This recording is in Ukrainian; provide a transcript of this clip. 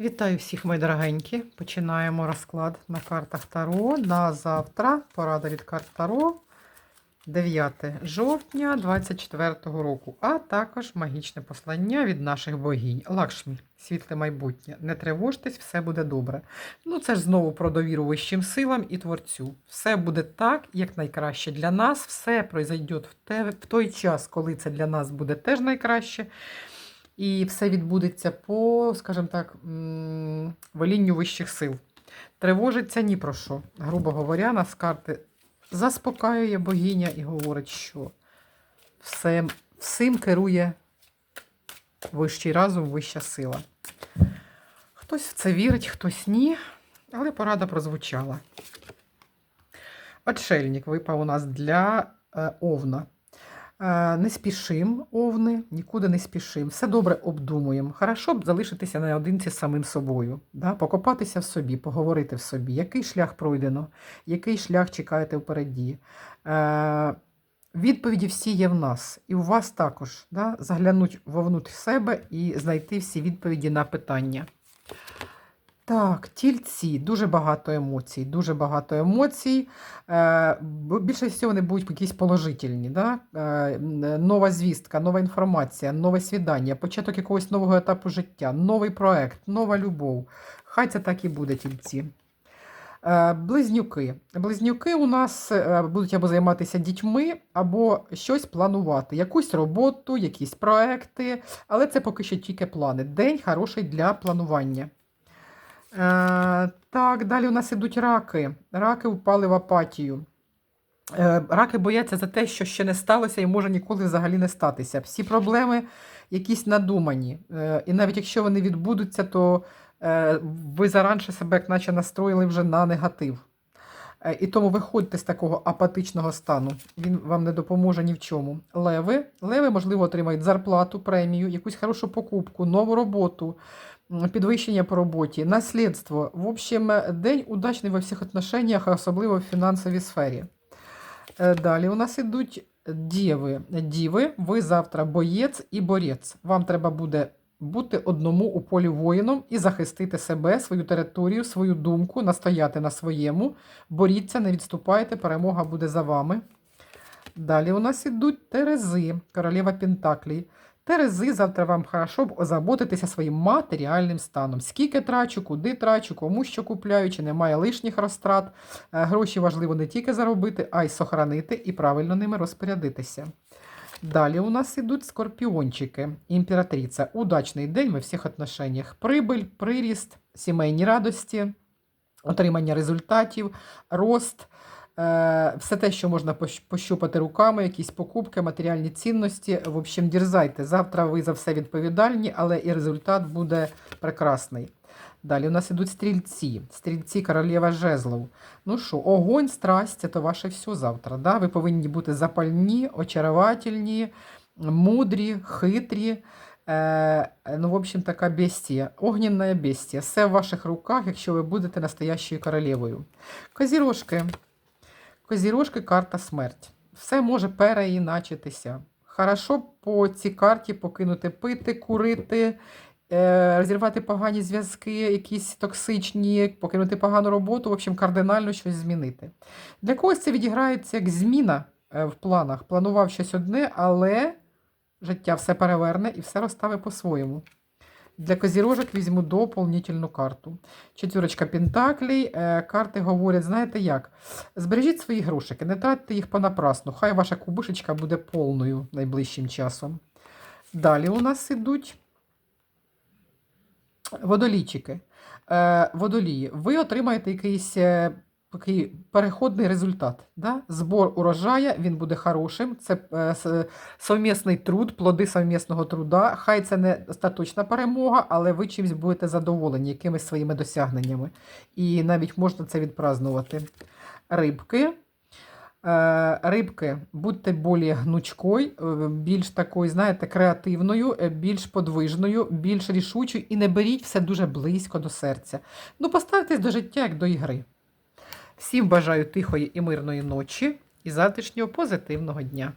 Вітаю всіх, мої дорогенькі. Починаємо розклад на картах Таро. На завтра порада від карт Таро 9 жовтня 24 року, а також магічне послання від наших богінь. Лакшмі, світле майбутнє. Не тривожтесь, все буде добре. Ну, це ж знову про довіру вищим силам і творцю. Все буде так, як найкраще для нас. Все пройде в той час, коли це для нас буде теж найкраще. І все відбудеться по, скажімо так, м, волінню вищих сил. Тривожиться ні про що. Грубо говоря, нас карти заспокаює богиня і говорить, що все, всім керує вищий разум, вища сила. Хтось в це вірить, хтось ні, але порада прозвучала. Отшельник випав у нас для е, Овна. Е, Не спішим, овни, нікуди не спішим. Все добре обдумуємо. Хорошо б залишитися наодинці самим собою, да? покопатися в собі, поговорити в собі, який шлях пройдено, який шлях чекаєте впереді. Е, Відповіді всі є в нас, і у вас також да? заглянуть вовнутрь себе і знайти всі відповіді на питання. Так, тільці, дуже багато емоцій, дуже багато емоцій. Е, більше всього вони будуть якісь положительні. Да? Е, нова звістка, нова інформація, нове свідання, початок якогось нового етапу життя, новий проект, нова любов. Хай це так і буде, тільці. Е, Близнюки. Близнюки у нас е, будуть або займатися дітьми, або щось планувати, якусь роботу, якісь проекти, але це поки що тільки плани. День хороший для планування. Е, так, далі у нас ідуть раки. Раки впали в апатію. Е, раки бояться за те, що ще не сталося і може ніколи взагалі не статися. Всі проблеми якісь надумані. Е, і навіть якщо вони відбудуться, то ви заранше себе як наче настроїли вже на негатив. І тому виходьте з такого апатичного стану. Він вам не допоможе ні в чому. Леви, леви, можливо, отримають зарплату, премію, якусь хорошу покупку, нову роботу, підвищення по роботі, наслідство. В общем, е, день удачний во всіх отношеннях, особливо в фінансовій сфері. Е, Далі у нас ідуть діви. Діви, ви завтра боєць і борець. Вам треба буде бути одному у полі воїном і захистити себе, свою територію, свою думку, настояти на своєму. Боріться, не відступайте, перемога буде за вами. Далі у нас ідуть Терези, королева Пентаклій. Терези, завтра вам хорошо б озаботитися своїм матеріальним станом. Скільки трачу, куди трачу, кому що купляю, чи немає лишніх розтрат. Е, Гроші важливо не тільки заробити, а й сохранити і правильно ними розпорядитися. Далі у нас ідуть скорпіончики. Імператриця. Удачний день во всіх отношеннях. Прибиль, приріст, сімейні радості, отримання результатів, рост. Е, Все те, що можна пощупати руками, якісь покупки, матеріальні цінності. В общем, дірзайте. Завтра ви за все відповідальні, але і результат буде прекрасний. Далі у нас ідуть стрільці. Стрільці королева жезлов. Ну що, огонь, страсть це ваше все завтра. Да? Ви повинні бути запальні, очаровательні, мудрі, хитрі. Е, ну, в общем, така бестія. Огненна бестія. Все в ваших руках, якщо ви будете настоящою королевою. Козірожки. Козірожки карта смерть. Все може переіначитися. Хорошо по цій карті покинути пити, курити, е, розірвати погані зв'язки, якісь токсичні, покинути погану роботу, в общем, кардинально щось змінити. Для когось це відіграється як зміна е, в планах. Планував щось одне, але життя все переверне і все розставить по-своєму. Для козірожок візьму доповнительну карту. Четвірочка Пентаклей. Е, карти говорять, знаєте як? Збережіть свої грошики, не тратьте їх понапрасну. Хай ваша кубишечка буде повною найближчим часом. Далі у нас ідуть водолійчики. Е, водолії. Ви отримаєте якийсь е, переходний результат. Да? Збор урожая, він буде хорошим. Це е, совмісний труд, плоди совмісного труда. Хай це не остаточна перемога, але ви чимось будете задоволені, якимись своїми досягненнями. І навіть можна це відпразнувати. Рибки. Е, Рибки, будьте більш гнучкою, е, більш такою, знаєте, креативною, е, більш подвижною, більш рішучою і не беріть все дуже близько до серця. Ну, поставтесь до життя як до ігри. Всім бажаю тихої і мирної ночі і завтрашнього позитивного дня.